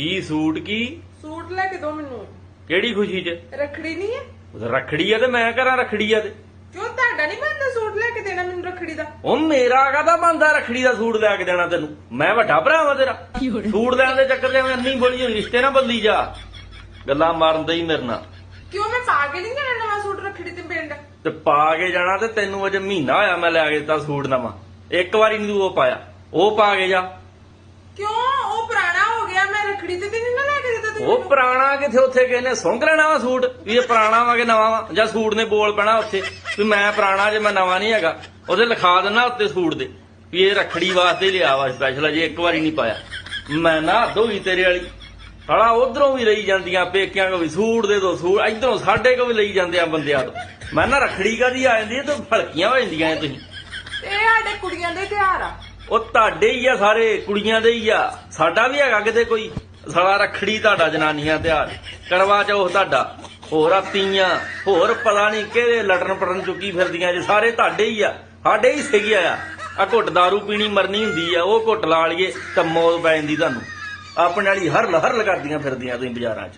ਕੀ suit ਕੀ? Suit ਲੈ ਕੇ ਦੋ ਮੈਨੂੰ। ਕਿਹੜੀ ਖੁਸ਼ੀ 'ਚ? ਰਖੜੀ ਨਹੀਂ ਹੈ? ਰਖੜੀ ਆ ਤੇ ਮੈਂ ਕਰਾਂ ਰਖੜੀ ਆ ਤੇ। ਕਿਉਂ ਤੁਹਾਡਾ ਨਹੀਂ ਬੰਦਾ ਸੂਟ ਲੈ ਕੇ ਦੇਣਾ ਮੈਨੂੰ ਰਖੜੀ ਦਾ? ਉਹ ਮੇਰਾ ਕਾਹਦਾ ਬੰਦਾ ਰਖੜੀ ਦਾ ਸੂਟ ਲੈ ਕੇ ਦੇਣਾ ਤੈਨੂੰ? ਮੈਂ ਵੱਡਾ ਭਰਾ ਵਾਂ ਤੇਰਾ। ਸੂਟ ਲੈਣ ਦੇ ਚੱਕਰ 'ਚ ਐਵੇਂ ਅੰਨੀ ਬੋਲੀ ਹੋਈ ਰਿਸ਼ਤੇ ਨਾ ਬਦਲੀ ਜਾ। ਗੱਲਾਂ ਮਾਰਨ ਦੇ ਹੀ ਮੇਰੇ ਨਾਲ। ਕਿਉਂ ਮੈਂ ਪਾ ਕੇ ਨਹੀਂ ਜਾਣਾ ਨਵਾਂ ਸੂਟ ਰਖੜੀ ਤੇ ਪਿੰਡ? ਤੇ ਪਾ ਕੇ ਜਾਣਾ ਤੇ ਤੈਨੂੰ ਅਜੇ ਮਹੀਨਾ ਹੋਇਆ ਮੈਂ ਲੈ ਕੇ ਦਿੱਤਾ ਸੂਟ ਨਵਾਂ। ਇੱਕ ਵਾਰੀ ਨਹੀਂ ਤੂੰ ਉਹ ਪਾਇਆ। ਉਹ ਪਾ ਕੇ ਜਾ। ਕਿਉਂ? ਉਹ ਉਹ? ਪੁਰਾਣਾ ਕਿਥੇ ਉੱਥੇ ਕਿਸੇ ਨੇ? ਸੁੰਘ ਲੈਣਾ ਵਾ ਸੂਟ? ਵੀ ਇਹ ਪੁਰਾਣਾ ਵਾ ਕਿ ਨਵਾਂ ਵਾ? ਜਾਂ ਸੂਟ ਨੇ ਬੋਲ ਪੈਣਾ ਉੱਥੇ? ਵੀ ਮੈਂ ਪੁਰਾਣਾ ਜੇ ਮੈਂ ਨਵਾਂ ਨਹੀਂ ਹੈਗਾ ਉਹਦੇ ਲਿਖਾ ਦੇਣਾ ਉੱਤੇ ਸੂਟ ਦੇ। ਵੀ ਇਹ ਰੱਖੜੀ ਵਾਸਤੇ ਲਿਆ ਵਾ ਸਪੈਸ਼ਲ ਅਜੇ ਇੱਕ ਵਾਰੀ ਨਹੀਂ ਪਾਇਆ। ਮੈਂ ਨਾ ਧੋਈ ਤੇਰੇ ਵਾਲੀ। ਸਾਲਾ ਉਧਰੋਂ ਵੀ ਲਈ ਜਾਂਦੀਆਂ ਪੇਕਿਆਂ ਕੋ ਵੀ ਸੂਟ ਦੇ ਦੋ ਸੂਟ ਇਧਰੋਂ ਸਾਡੇ ਕੋ ਵੀ ਲਈ ਜਾਂਦੇ ਆ ਬੰਦਿਆਂ ਤੋਂ। ਮੈਂ ਨਾ ਰੱਖੜੀ ਕਾਦੀ ਆ ਜਾਂਦੀ ਤੇ ਫਲਕੀਆਂ ਹੋ ਜਾਂਦੀਆਂ ਤੁਸੀਂ। ਇਹ ਸਾਡੇ ਕੁੜੀਆਂ ਦੇ ਤਿਉਹਾਰ ਆ। ਉਹ ਤੁਹਾਡੇ ਹੀ ਆ ਸਾਰੇ ਕੁੜੀਆਂ ਦੇ ਹੀ ਆ। ਸਾਡਾ ਵੀ ਹੈਗਾ ਕਿਤੇ ਕੋਈ। ਸਾਲਾ ਰੱਖੜੀ ਤੁਹਾਡਾ ਜਨਾਨੀਆਂ ਤਿਉਹਾਰ। ਕਰਵਾ ਚੌਥ ਤੁਹਾਡਾ। ਹੋਰ ਆ ਤੀਆਂ, ਹੋਰ ਪਤਾ ਨਹੀਂ ਕਿਹੜੇ ਲਟਣ ਪਟਣ ਚੁੱਕੀ ਫਿਰਦੀਆਂ ਜੇ, ਸਾਰੇ ਤੁਹਾਡੇ ਹੀ ਆ। ਸਾਡੇ ਹੀ ਸੀਗੀ ਆ। ਆ ਘੁੱਟ ਦਾਰੂ ਪੀਣੀ ਮਰਨੀ ਹੁੰਦੀ ਆ, ਉਹ ਘੁੱਟ ਲਾ ਲਈਏ, ਤਾਂ ਮੌਤ ਪੈ ਜਾਂਦੀ ਤੁਹਾਨੂੰ। ਆਪਣੇ ਵਾਲੀ ਹਰ ਲਹਰ ਕਰਦੀਆਂ ਫਿਰਦੀਆਂ ਤੁਸੀਂ ਬਾਜ਼ਾਰਾਂ 'ਚ।